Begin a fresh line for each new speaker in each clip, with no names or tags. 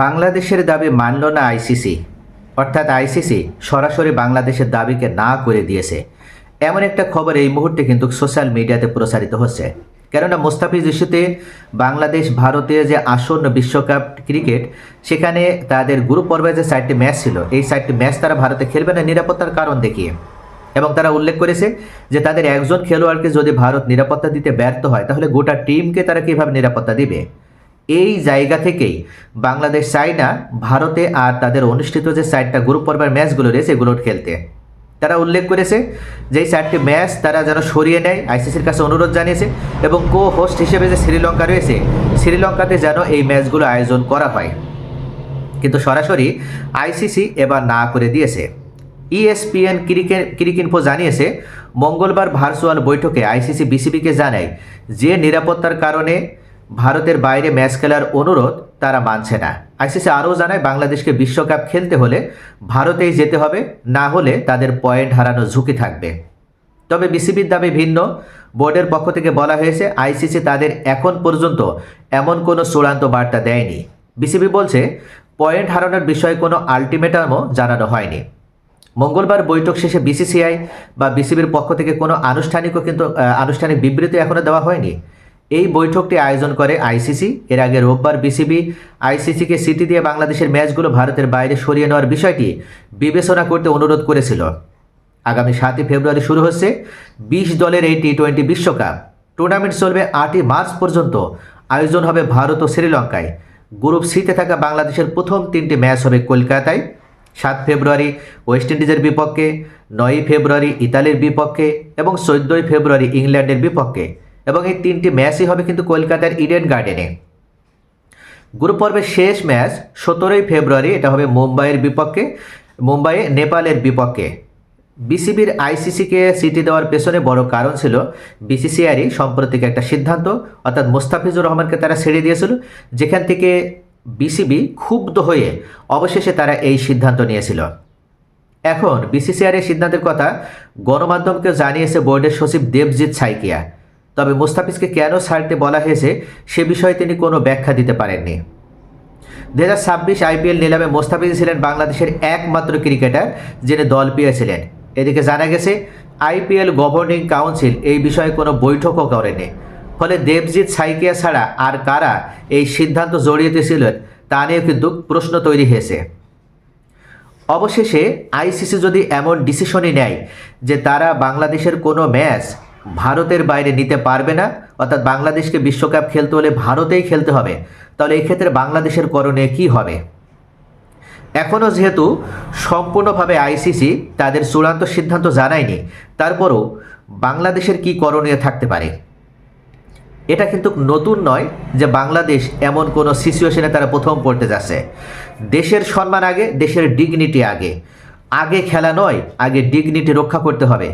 বাংলাদেশের দাবি মানল না আইসিসি। অর্থাৎ আইসিসি সরাসরি বাংলাদেশের দাবিকে না করে দিয়েছে। এমন একটা খবর এই মুহূর্তে কিন্তু সোশ্যাল মিডিয়াতে প্রসারিত হচ্ছে। কেননা মুস্তাফিজ ইস্যুতে বাংলাদেশ ভারতে যে আসন্ন বিশ্বকাপ ক্রিকেট, সেখানে তাদের গ্রুপ পর্বে যে চারটি ম্যাচ ছিল, এই চারটি ম্যাচ তারা ভারতে খেলবে না নিরাপত্তার কারণ দেখিয়ে। এবং তারা উল্লেখ করেছে যে তাদের একজন খেলোয়াড়কে যদি ভারত নিরাপত্তা দিতে ব্যর্থ হয়, তাহলে গোটা টিমকে তারা কীভাবে নিরাপত্তা দিবে? এই জায়গা থেকেই বাংলাদেশ চায় না ভারতে আর তাদের অনুষ্ঠিত যে চারটা গ্রুপ পর্বের ম্যাচগুলো রয়েছে এগুলো খেলতে। তারা উল্লেখ করেছে যে চারটি ম্যাচ তারা যেন সরিয়ে নেয় আইসিসির কাছে অনুরোধ জানিয়েছে এবং কো হোস্ট হিসেবে যে শ্রীলঙ্কা রয়েছে, শ্রীলঙ্কাতে যেন এই ম্যাচগুলো আয়োজন করা হয়। কিন্তু সরাসরি আইসিসি এবার না করে দিয়েছে। E ইএসপিএন ক্রিকেট ক্রিকিনফো জানিয়েছে, মঙ্গলবার ভার্চুয়াল বৈঠকে আইসিসি বিসিবিকে জানায় যে নিরাপত্তার কারণে ভারতের বাইরে ম্যাচ খেলার অনুরোধ তারা মানছে না। আইসিসি আরও জানায়, বাংলাদেশকে বিশ্বকাপ খেলতে হলে ভারতেই যেতে হবে, না হলে তাদের পয়েন্ট হারানোর ঝুঁকি থাকবে। তবে বিসিবির দাবি ভিন্ন। বোর্ডের পক্ষ থেকে বলা হয়েছে, আইসিসি তাদের এখন পর্যন্ত এমন কোনো চূড়ান্ত বার্তা দেয়নি। বিসিবি বলছে, পয়েন্ট হারানোর বিষয়ে কোনো আলটিমেটামও জানানো হয়নি। মঙ্গলবার বৈঠক শেষে বিসিসিআই বা বিসিবির পক্ষ থেকে কোনো আনুষ্ঠানিকও কিন্তু আনুষ্ঠানিক বিবৃতি এখনও দেওয়া হয়নি। এই বৈঠকটি আয়োজন করে আইসিসি। এর আগে রোববার বিসিবি আইসিসিকে সিটি দিয়ে বাংলাদেশের ম্যাচগুলো ভারতের বাইরে সরিয়ে নেওয়ার বিষয়টি বিবেচনা করতে অনুরোধ করেছিল। আগামী সাতই ফেব্রুয়ারি শুরু হচ্ছে বিশ দলের এই টি টোয়েন্টি বিশ্বকাপ। টুর্নামেন্ট চলবে আটই মার্চ পর্যন্ত। আয়োজন হবে ভারত ও শ্রীলঙ্কায়। গ্রুপ সিতে থাকা বাংলাদেশের প্রথম তিনটি ম্যাচ হবে কলকাতায়। সাত ফেব্রুয়ারি ওয়েস্ট ইন্ডিজের বিপক্ষে, নয়ই ফেব্রুয়ারি ইতালির বিপক্ষে এবং চোদ্দোই ফেব্রুয়ারি ইংল্যান্ডের বিপক্ষে। এবং এই তিনটি ম্যাচই হবে কিন্তু কলকাতার ইডেন গার্ডেনে। গ্রুপ পর্বের শেষ ম্যাচ সতেরোই ফেব্রুয়ারি, এটা হবে মুম্বাইয়ের বিপক্ষে, মুম্বাইয়ে নেপালের বিপক্ষে। বিসিবির আইসিসিকে সিটি দেওয়ার পেছনে বড় কারণ ছিল বিসিসিআরই সাম্প্রতিক একটা সিদ্ধান্ত, অর্থাৎ মোস্তাফিজুর রহমানকে তারা ছেড়ে দিয়েছিল, যেখান থেকে বিসিবি ক্ষুব্ধ হয়ে অবশেষে তারা এই সিদ্ধান্ত নিয়েছিল। এখন বিসিসিআর এর সিদ্ধান্তের কথা গণমাধ্যমকে জানিয়েছে বোর্ডের সচিব দেবজিৎ সাইকিয়া। তবে মুস্তাফিজকে কেন ছাড়তে বলা হয়েছে সে বিষয়ে তিনি কোনো ব্যাখ্যা দিতে পারেননি। দু হাজার ছাব্বিশ আইপিএল নিলামে মোস্তাফিজ ছিলেন বাংলাদেশের একমাত্র ক্রিকেটার যিনি দল পেয়েছিলেন। এদিকে জানা গেছে, আইপিএল গভর্নিং কাউন্সিল এই বিষয়ে কোনো বৈঠকও করেনি। ফলে দেবজিৎ সাইকিয়া ছাড়া আর কারা এই সিদ্ধান্ত জড়িয়েছিলেন তা নিয়ে কিন্তু প্রশ্ন তৈরি হয়েছে। অবশেষে আইসিসি যদি এমন ডিসিশনই নেয় যে তারা বাংলাদেশের কোনো ম্যাচ ভারতের বাইরে নিতে পারবে না, অর্থাৎ বাংলাদেশকে বিশ্বকাপ খেলতে হলে ভারতেই খেলতে হবে। তাহলে এই ক্ষেত্রে বাংলাদেশের করণীয় কী হবে? এখনও যেহেতু সম্পূর্ণভাবে আইসিসি তাদের চূড়ান্ত সিদ্ধান্ত জানায়নি, তারপরও বাংলাদেশের কী করণীয় থাকতে পারে? এটা কিন্তু নতুন নয় যে বাংলাদেশ এমন কোনো সিচুয়েশনে তারা প্রথম পড়তে যাচ্ছে। দেশের সম্মান আগে, দেশের ডিগনিটি আগে। আগে খেলা নয়, আগে ডিগনিটি রক্ষা করতে হবে।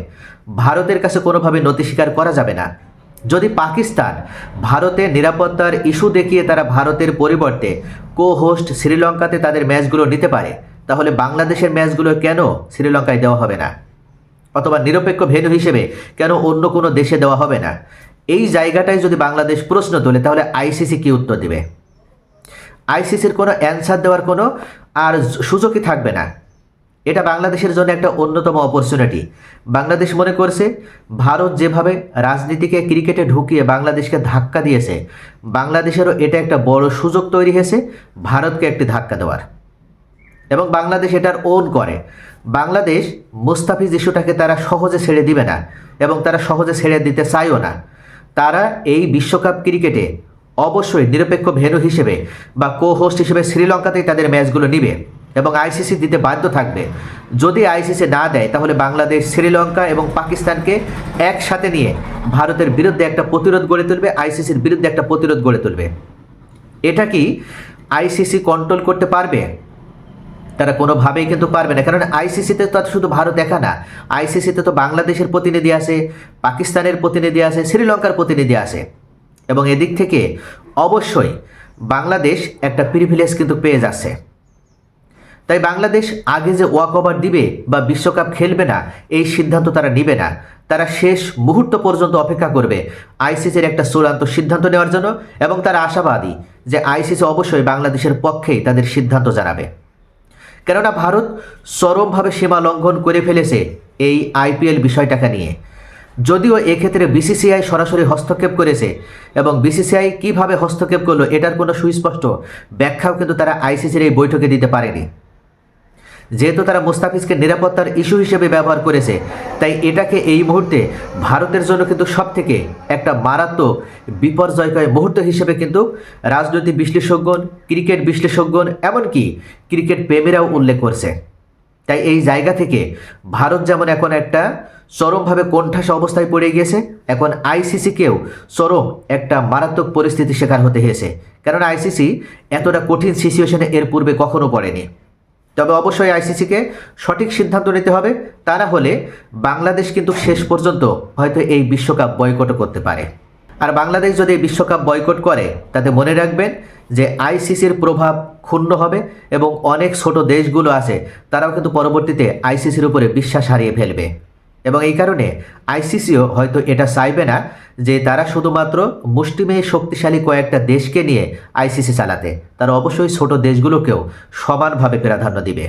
ভারতের কাছে কোনোভাবে নতি স্বীকার করা যাবে না। যদি পাকিস্তান ভারতের নিরাপত্তার ইস্যু দেখিয়ে তারা ভারতের পরিবর্তে কো হোস্ট শ্রীলঙ্কাতে তাদের ম্যাচগুলো নিতে পারে, তাহলে বাংলাদেশের ম্যাচগুলো কেন শ্রীলঙ্কায় দেওয়া হবে না? অথবা নিরপেক্ষ ভেন্যু হিসেবে কেন অন্য কোনো দেশে দেওয়া হবে না? এই জায়গাটায় যদি বাংলাদেশ প্রশ্ন তোলে, তাহলে আইসিসি কি উত্তর দেবে? আইসিসির কোনো অ্যান্সার দেওয়ার কোনো আর সুযোগই থাকবে না। এটা বাংলাদেশের জন্য একটা অন্যতম অপরচুনিটি বাংলাদেশ মনে করছে, ভারত যেভাবে রাজনীতিকে ক্রিকেটে ঢুকিয়ে বাংলাদেশকে ধাক্কা দিয়েছে, বাংলাদেশেরও এটা একটা বড় সুযোগ তৈরি হয়েছে, ভারতকে একটি ধাক্কা দেওয়ার। এবং বাংলাদেশ এটার ওন করে। বাংলাদেশ মুস্তাফিজ ইস্যুটাকে তারা সহজে ছেড়ে দিবে না এবং তারা সহজে ছেড়ে দিতে চায়ও না। তারা এই বিশ্বকাপ ক্রিকেটে অবশ্যই নিরপেক্ষ ভেন্যু হিসেবে বা কো হোস্ট হিসেবে শ্রীলঙ্কাতেই তাদের ম্যাচগুলো নিবে। এবং আইসিসি দিতে বাধ্য থাকবে। যদি আইসিসি না দেয়, তাহলে বাংলাদেশ, শ্রীলঙ্কা এবং পাকিস্তানকে একসাথে নিয়ে ভারতের বিরুদ্ধে একটা প্রতিরোধ গড়ে তুলবে আইসিসির বিরুদ্ধে একটা প্রতিরোধ গড়ে তুলবে। এটা কি আইসিসি কন্ট্রোল করতে পারবে? তারা কোনোভাবেই কিন্তু পারবে না। কারণ আইসিসিতে তো শুধু ভারত একা না। আইসিসিতে তো বাংলাদেশের প্রতিনিধি আছে, পাকিস্তানের প্রতিনিধি আছে, শ্রীলঙ্কার প্রতিনিধি আছে। এবং এদিক থেকে অবশ্যই বাংলাদেশ একটা প্রিভিলেজ কিন্তু পেয়ে যাচ্ছে। তাই বাংলাদেশ আগে যে ওয়াক ওভার দিবে বা বিশ্বকাপ খেলবে না, এই সিদ্ধান্ত তারা নিবে না। তারা শেষ মুহূর্ত পর্যন্ত অপেক্ষা করবে আইসিসির একটা চূড়ান্ত সিদ্ধান্ত নেওয়ার জন্য এবং তারা আশাবাদী যে আইসিসি অবশ্যই বাংলাদেশের পক্ষেই তাদের সিদ্ধান্ত জানাবে। কেননা ভারত চরমভাবে সীমা লঙ্ঘন করে ফেলেছে এই আইপিএল বিষয়টাকে নিয়ে। যদিও এক্ষেত্রে বিসিসিআই সরাসরি হস্তক্ষেপ করেছে এবং বিসিসিআই কীভাবে হস্তক্ষেপ করল এটার কোনো সুস্পষ্ট ব্যাখ্যাও কিন্তু তারা আইসিসির এই বৈঠকে দিতে পারেনি। যেহেতু তারা মুস্তাফিজকে নিরাপত্তার ইস্যু হিসেবে ব্যবহার করেছে, তাই এটাকে এই মুহূর্তে ভারতের জন্য কিন্তু সব থেকে একটা মারাত্মক বিপর্যয়কর মুহূর্ত হিসেবে কিন্তু রাজনৈতিক বিশ্লেষকগণ, ক্রিকেট বিশ্লেষকগণ, এমনকি ক্রিকেট প্রেমীরাও উল্লেখ করছে। তাই এই জায়গা থেকে ভারত যেমন এখন একটা চরমভাবে কোণঠাস অবস্থায় পড়ে গিয়েছে, এখন আইসিসিকেও চরম একটা মারাত্মক পরিস্থিতি শিকার হতে হয়েছে। কারণ আইসিসি এতটা কঠিন সিচুয়েশনে এর পূর্বে কখনো পড়েনি। তবে অবশ্যই আইসিসিকে সঠিক সিদ্ধান্ত নিতে হবে। তা না হলে বাংলাদেশ কিন্তু শেষ পর্যন্ত হয়তো এই বিশ্বকাপ বয়কটও করতে পারে। আর বাংলাদেশ যদি এই বিশ্বকাপ বয়কট করে, তাতে মনে রাখবেন যে আইসিসির প্রভাব ক্ষুণ্ণ হবে এবং অনেক ছোট দেশগুলো আছে, তারাও কিন্তু পরবর্তীতে আইসিসির উপরে বিশ্বাস হারিয়ে ফেলবে। এবং এই কারণে আইসিসিও হয়তো এটা চাইবে না যে তারা শুধুমাত্র মুষ্টিমেয় শক্তিশালী কয়েকটা দেশকে নিয়ে আইসিসি চালাতে। তারা অবশ্যই ছোট দেশগুলোকেও সমানভাবে প্রাধান্য দিবে।